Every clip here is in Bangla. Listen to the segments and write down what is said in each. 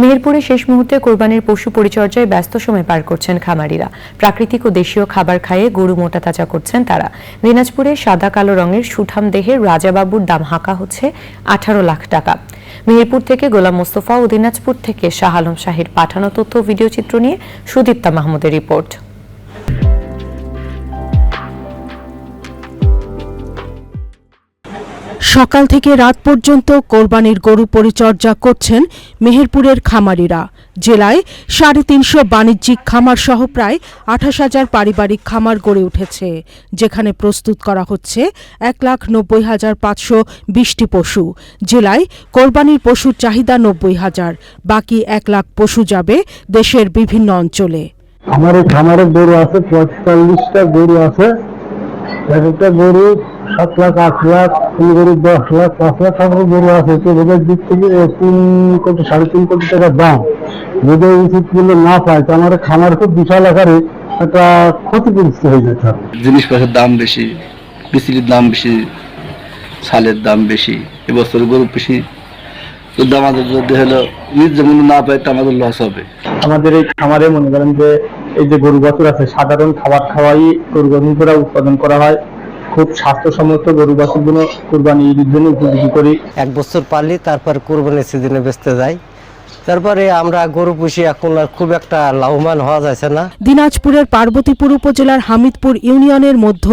মেহেরপুরে শেষ মুহূর্তে কোরবানির পশু পরিচর্যায় ব্যস্ত সময় পার করছেন খামারিরা। প্রাকৃতিক ও দেশীয় খাবার খায়ে গরু মোটা তাজা করছেন তারা। দিনাজপুরে সাদা কালো রঙের সুঠাম দেহের রাজাবাবুর দাম হাঁকা হচ্ছে আঠারো লাখ টাকা। মেহেরপুর থেকে গোলাম মোস্তফা ও দিনাজপুর থেকে শাহ আলম শাহের পাঠানো তথ্য ভিডিও চিত্র নিয়ে সুদীপ্তা মাহমুদের রিপোর্ট। সকাল থেকে রাত পর্যন্ত কোরবানির গরু পরিচর্যা করছেন মেহেরপুরের খামারিরা। জেলায় সাড়ে তিনশো বাণিজ্যিক খামার সহ প্রায় আঠাশ হাজার পারিবারিক খামার গড়ে উঠেছে, যেখানে প্রস্তুত করা হচ্ছে এক লাখ নব্বই হাজার পাঁচশো বিশটি পশু। জেলায় কোরবানির পশুর চাহিদা নব্বই হাজার, বাকি এক লাখ পশু যাবে দেশের বিভিন্ন অঞ্চলে। আমার খামারে গরু আছে, পঁয়তাল্লিশটা গরু আছে। এক একটা গরু সাত লাখ আট লাখ তিন গরু দশ লাখ পাঁচ লাখ টাকার গরু আছে। তো ওদের দিক থেকে তিন কোটি সাড়ে তিন কোটি টাকার দাম। যদি উচিত মূল্য না পায় তো আমার খামার খুব বিশাল আকারে একটা ক্ষতিগ্রস্ত হয়ে যেতে জিনিসপত্রের দাম বেশি বিচলির দাম বেশি ছালের দাম বেশি এবছর গরু বেশি। যদি আমাদের যদি হলো নিজ যেমন না পাই তো আমাদের লস হবে। আমাদের এই খামারে মনে করেন যে এই যে গরু বাছুর আছে সাধারণ খাবার খাওয়াই গরু বাছুর করা উৎপাদন করা হয়। খুব স্বাস্থ্যসম্মত গরু বাছুরগুলো কোরবানি ঈদের জন্য উপযোগী করি। এক বছর পালি তারপর কোরবানির সিজনে বেচতে যাই। তারপরে আমরা গরু পুষি এখন আর খুব একটা লাভবান হওয়া যাচ্ছে না। দিনাজপুরের পার্বতীপুর উপজেলার হামিদপুর ইউনিয়নের মধ্য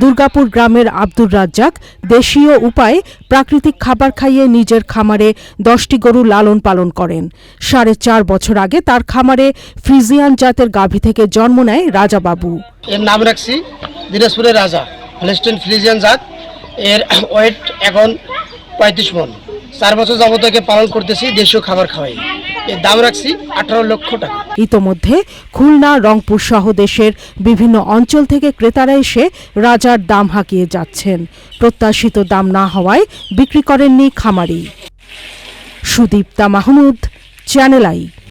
দুর্গাপুর গ্রামের আব্দুর রাজ্জাক দেশীয় উপায়ে প্রাকৃতিক খাবার খাইয়ে নিজের খামারে দশটি গরু লালন পালন করেন। সাড়ে চার বছর আগে তার খামারে ফ্রিজিয়ান জাতের গাভী থেকে জন্ম নেয় রাজাবাবু। এর নাম রাখছি দিনাজপুরের রাজা। হলেস্টেন ফ্রিজিয়ান জাত। এর ওয়েট এখন পঁয়ত্রিশ মন। চার বছর যাবত পালন করতেছি দেশীয় খাবার খাওয়াই। এর দাম রাখছি আঠারো লক্ষ টাকা। ইতোমধ্যে খুলনা, রংপুর সহ দেশের বিভিন্ন অঞ্চল থেকে ক্রেতারা এসে রাজার দাম হাঁকিয়ে যাচ্ছেন। প্রত্যাশিত দাম না হওয়ায় বিক্রি করেননি খামারি। Sudipta Mahmud, channel I.